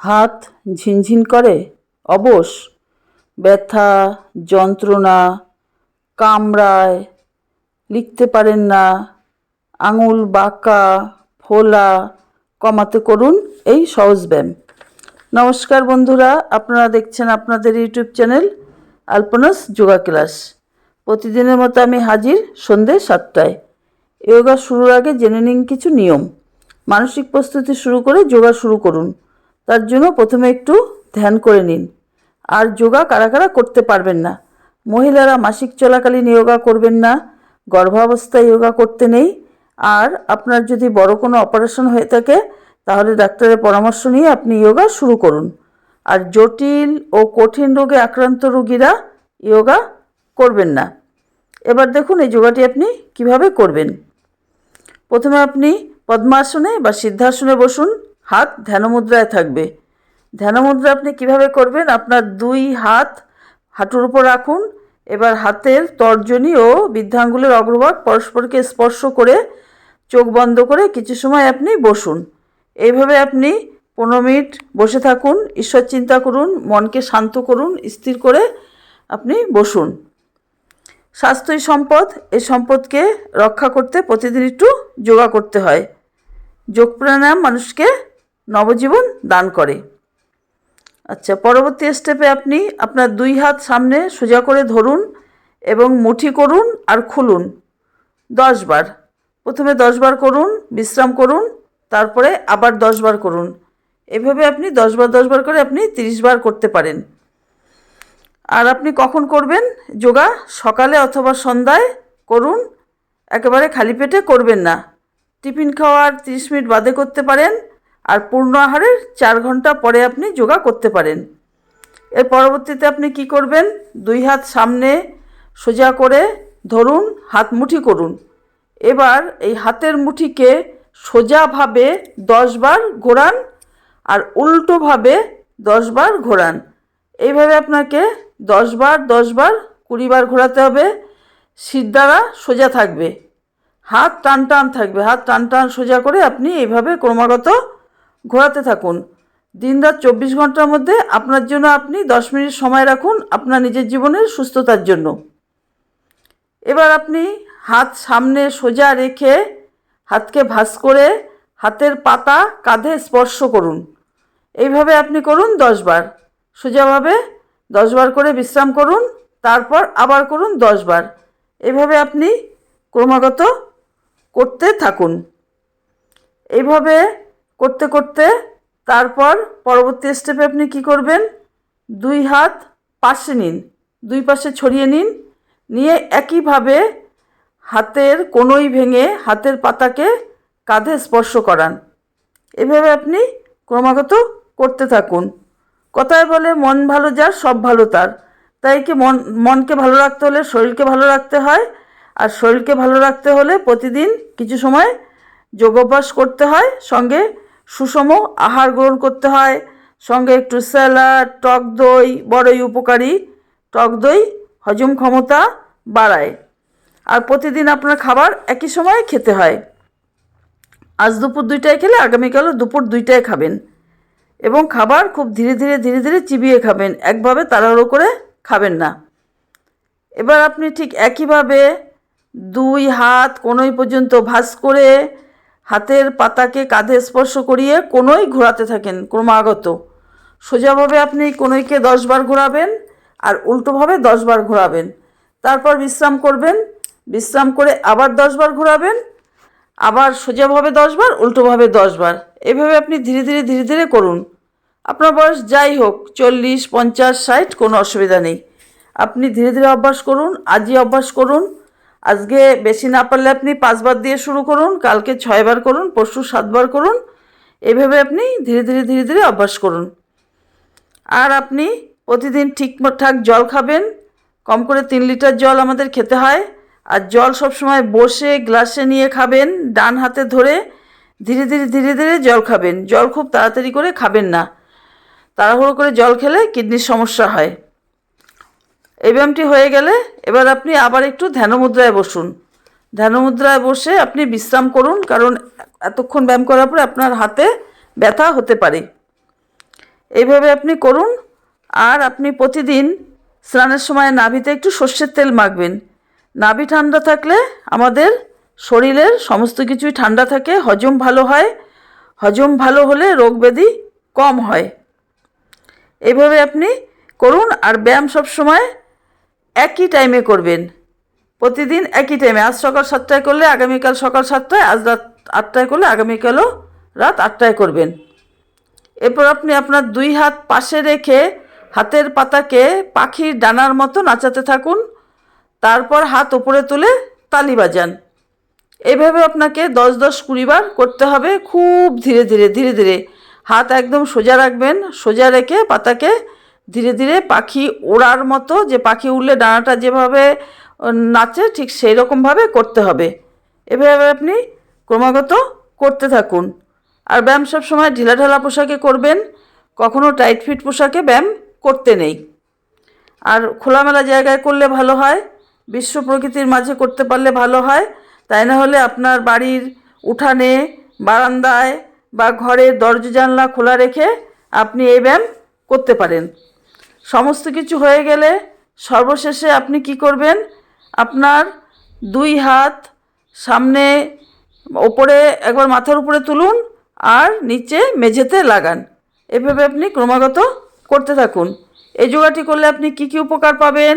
হাত ঝিনঝিন করে? অবশ। ব্যথা, যন্ত্রণা, কামড়ায়, লিখতে পারেন না। আঙুল বাঁকা, ফোলা, কমাতে করুন এই সহজ ব্যায়াম। নমস্কার বন্ধুরা, আপনারা দেখছেন আপনাদের YouTube channel Alpana's yoga class. প্রতিদিনের মতো আমি হাজির সন্ধে সাতটায়। যোগা শুরুর আগে জেনে নিন কিছু নিয়ম। মানসিক প্রস্তুতি শুরু করে যোগা শুরু করুন। তার জন্য প্রথমে একটু ধ্যান করে নিন। আর যোগা কারা কারা করতে পারবেন না? মহিলারা মাসিক চলাকালীন যোগা করবেন না, গর্ভাবস্থায় যোগা করতে নেই। আর আপনার যদি বড় কোনো অপারেশন হয়ে থাকে, তাহলে ডাক্তারের পরামর্শ নিয়ে আপনি যোগা শুরু করুন। আর জটিল ও কঠিন রোগে আক্রান্ত রোগীরা যোগা করবেন না। এবার দেখুন এই যোগাটি আপনি কীভাবে করবেন। প্রথমে আপনি পদ্মাসনে বা সিদ্ধাসনে বসুন। হাত ধ্যানমুদ্রায় থাকবে। ধ্যানমুদ্রা আপনি কীভাবে করবেন? আপনার দুই হাত হাঁটুর উপর রাখুন। এবার হাতের তর্জনী ও বৃদ্ধাঙ্গুলের অগ্রভাগ পরস্পরকে স্পর্শ করে চোখ বন্ধ করে কিছু সময় আপনি বসুন। এইভাবে আপনি পনেরো মিনিট বসে থাকুন, ঈশ্বর চিন্তা করুন, মনকে শান্ত করুন, স্থির করে আপনি বসুন। স্বাস্থ্যই সম্পদ এই সম্পদকে রক্ষা করতে প্রতিদিন একটু যোগা করতে হয়। যোগ প্রাণায়াম মানুষকে নবজীবন দান করে। আচ্ছা পরবর্তী স্টেপে আপনি আপনার দুই হাত সামনে সোজা করে ধরুন এবং মুঠি করুন আর খুলুন। দশ বার। প্রথমে দশ বার করুন, বিশ্রাম করুন, তারপরে আবার দশ বার করুন। এভাবে আপনি দশ বার দশ বার করে আপনি তিরিশ বার করতে পারেন। আর আপনি কখন করবেন? যোগা সকালে অথবা সন্ধ্যায় করুন। একেবারে খালি পেটে করবেন না। টিফিন খাওয়ার তিরিশ মিনিট বাদে করতে পারেন। আর পূর্ণ আহারের চার ঘণ্টা পরে আপনি যোগা করতে পারেন। এর পরবর্তীতে আপনি কি করবেন? দুই হাত সামনে সোজা করে ধরুন, হাত মুঠি করুন। এবার এই হাতের মুঠিকে সোজাভাবে দশবার ঘোরান আর উল্টোভাবে দশবার ঘোরান। এইভাবে আপনাকে দশবার দশবার কুড়িবার ঘোরাতে হবে। শির দ্বারা সোজা থাকবে। হাত টান টান থাকবে। হাত টান টান সোজা করে আপনি এইভাবে ক্রমাগত ঘোরাতে থাকুন। দিন রাত চব্বিশ ঘণ্টার মধ্যে আপনার জন্য আপনি দশ মিনিট সময় রাখুন আপনার নিজের জীবনের সুস্থতার জন্য। এবার আপনি হাত সামনে সোজা রেখে হাতকে ভাঁজ করে হাতের পাতা কাঁধে স্পর্শ করুন। এইভাবে আপনি করুন দশবার সোজাভাবে দশবার করে বিশ্রাম করুন, তারপর আবার করুন দশবার এভাবে আপনি ক্রমাগত করতে থাকুন। এইভাবে করতে করতে তারপর পরবর্তী স্টেপে আপনি কি করবেন? দুই হাত পাশে নিন, দুই পাশে ছড়িয়ে নিন, নিয়ে একইভাবে হাতের কোনোই ভেঙে হাতের পাতাকে কাঁধে স্পর্শ করান। এভাবে আপনি ক্রমাগত করতে থাকুন। কথায় বলে, মন ভালো যার, সব ভালো তার। তাই কি মন, মনকে ভালো রাখতে হলে শরীরকে ভালো রাখতে হয়? আর শরীরকে ভালো রাখতে হলে প্রতিদিন কিছু সময় যোগাভ্যাস করতে হয়। সঙ্গে সুষম আহার গ্রহণ করতে হয়। সঙ্গে একটু স্যালাড, টক দই, বড়ই উপকারী। টক দই হজম ক্ষমতা বাড়ায়। আর প্রতিদিন আপনার খাবার একই সময়ে খেতে হয়। আজ দুপুর দুইটায় খেলে আগামীকালও দুপুর দুইটায় খাবেন এবং খাবার খুব ধীরে ধীরে ধীরে ধীরে চিবিয়ে খাবেন। একভাবে তাড়াহুড়ো করে খাবেন না। এবার আপনি ঠিক একইভাবে দুই হাত কোনোই পর্যন্ত ভাঁজ করে হাতের পাতাকে কাঁধে স্পর্শ করিয়ে কোনোই ঘোরাতে থাকেন ক্রমাগত। সোজাভাবে আপনি কোনোইকে দশবার ঘোরাবেন আর উল্টোভাবে দশবার ঘোরাবেন। তারপর বিশ্রাম করবেন, বিশ্রাম করে আবার দশবার ঘোরাবেন, আবার সোজাভাবে দশবার, উল্টোভাবে দশবার। এভাবে আপনি ধীরে ধীরে ধীরে ধীরে করুন। আপনার বয়স যাই হোক, চল্লিশ, পঞ্চাশ, ষাট, কোনো অসুবিধা নেই। আপনি ধীরে ধীরে অভ্যাস করুন, আজই অভ্যাস করুন আজকে বেশি না পারলে আপনি পাঁচবার দিয়ে শুরু করুন, কালকে ছয়বার করুন, পরশু সাতবার করুন। এভাবে আপনি ধীরে ধীরে ধীরে ধীরে অভ্যাস করুন। আর আপনি প্রতিদিন ঠিকঠাক জল খাবেন। কম করে তিন লিটার জল আমাদের খেতে হয়। আর জল সবসময় বসে গ্লাসে নিয়ে খাবেন, ডান হাতে ধরে ধীরে ধীরে ধীরে ধীরে জল খাবেন। জল খুব তাড়াতাড়ি করে খাবেন না। তাড়াহুড়ো করে জল খেলে কিডনির সমস্যা হয়। এই ব্যায়ামটি হয়ে গেলে এবার আপনি আবার একটু ধ্যানমুদ্রায় বসুন। ধ্যানমুদ্রায় বসে আপনি বিশ্রাম করুন, কারণ এতক্ষণ ব্যায়াম করার পরে আপনার হাতে ব্যথা হতে পারে। এইভাবে আপনি করুন, আর আপনি প্রতিদিন স্নানের সময় নাভিতে একটু সর্ষের তেল মাখবেন। নাভি ঠান্ডা থাকলে আমাদের শরীরের সমস্ত কিছুই ঠান্ডা থাকে, হজম ভালো হয়। হজম ভালো হলে রোগ ব্যাধি কম হয়। এভাবে আপনি করুন, আর ব্যায়াম সব সময় একই টাইমে করবেন। প্রতিদিন একই টাইমে আজ সকাল সাতটায় করলে আগামীকাল সকাল সাতটায়, আজ রাত আটটায় করলে আগামীকালও রাত আটটায় করবেন। এরপর আপনি আপনার দুই হাত পাশে রেখে হাতের পাতাকে পাখির ডানার মতো নাচাতে থাকুন। তারপর হাত ওপরে তুলে তালি বাজান। এভাবে আপনাকে দশ দশ কুড়ি বার করতে হবে। খুব ধীরে ধীরে ধীরে ধীরে। হাত একদম সোজা রাখবেন। সোজা রেখে পাতাকে ধীরে ধীরে পাখি ওড়ার মতো যে পাখি উড়লে ডানাটা যেভাবে নাচে ঠিক সেই রকমভাবে করতে হবে। এভাবে আপনি ক্রমাগত করতে থাকুন। আর ব্যায়াম সব সময় ঢিলাঢালা পোশাকে করবেন, কখনো টাইট ফিট পোশাকে ব্যায়াম করতে নেই। আর খোলামেলা জায়গায় করলে ভালো হয়, বিশ্ব প্রকৃতির মাঝে করতে পারলে ভালো হয়। তাই না হলে আপনার বাড়ির উঠানে, বারান্দায় বা ঘরের দরজা জানলা খোলা রেখে আপনি এই ব্যায়াম করতে পারেন। সমস্ত কিছু হয়ে গেলে সর্বশেষে আপনি কি করবেন? আপনার দুই হাত সামনে ওপরে একবার মাথার উপরে তুলুন আর নিচে মেঝেতে লাগান। এভাবে আপনি ক্রমাগত করতে থাকুন। এই যোগাটি করলে আপনি কি কি উপকার পাবেন?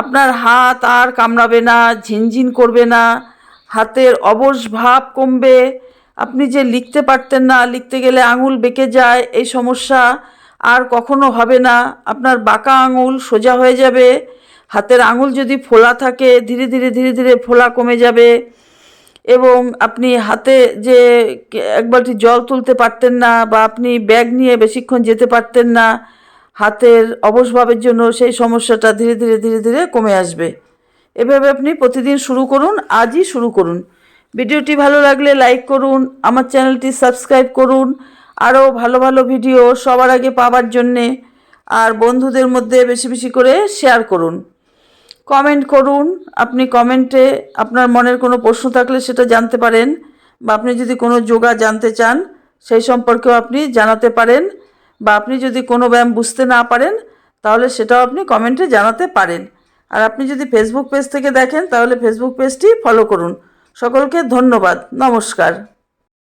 আপনার হাত আর কামড়াবে না, ঝিনঝিন করবে না, হাতের অবশ ভাব কমবে, আপনি যে লিখতে পারতেন না, লিখতে গেলে আঙুল বেঁকে যায়, এই সমস্যা আর কখনো হবে না। আপনার বাঁকা আঙুল সোজা হয়ে যাবে। হাতের আঙুল যদি ফোলা থাকে, ধীরে ধীরে ধীরে ধীরে ফোলা কমে যাবে। এবং আপনি হাতে যে এক বালতি জল তুলতে পারতেন না বা আপনি ব্যাগ নিয়ে বেশিক্ষণ যেতে পারতেন না, হাতের অবসভাবের জন্য সেই সমস্যাটা ধীরে ধীরে ধীরে ধীরে কমে আসবে। এভাবে আপনি প্রতিদিন শুরু করুন, আজই শুরু করুন। ভিডিওটি ভালো লাগলে লাইক করুন, আমার চ্যানেলটি সাবস্ক্রাইব করুন। আরও ভালো ভালো ভিডিও সবার আগে পাওয়ার জন্যে আর বন্ধুদের মধ্যে বেশি বেশি করে শেয়ার করুন। কমেন্ট করুন। আপনি কমেন্টে আপনার মনের কোনো প্রশ্ন থাকলে সেটা জানতে পারেন বা আপনি যদি কোনো যোগা জানতে চান, সেই সম্পর্কেও আপনি জানাতে পারেন বা আপনি যদি কোনো ব্যায়াম বুঝতে না পারেন, তাহলে সেটাও আপনি কমেন্টে জানাতে পারেন। আর আপনি যদি ফেসবুক পেজ থেকে দেখেন, তাহলে ফেসবুক পেজটি ফলো করুন। সকলকে ধন্যবাদ। নমস্কার।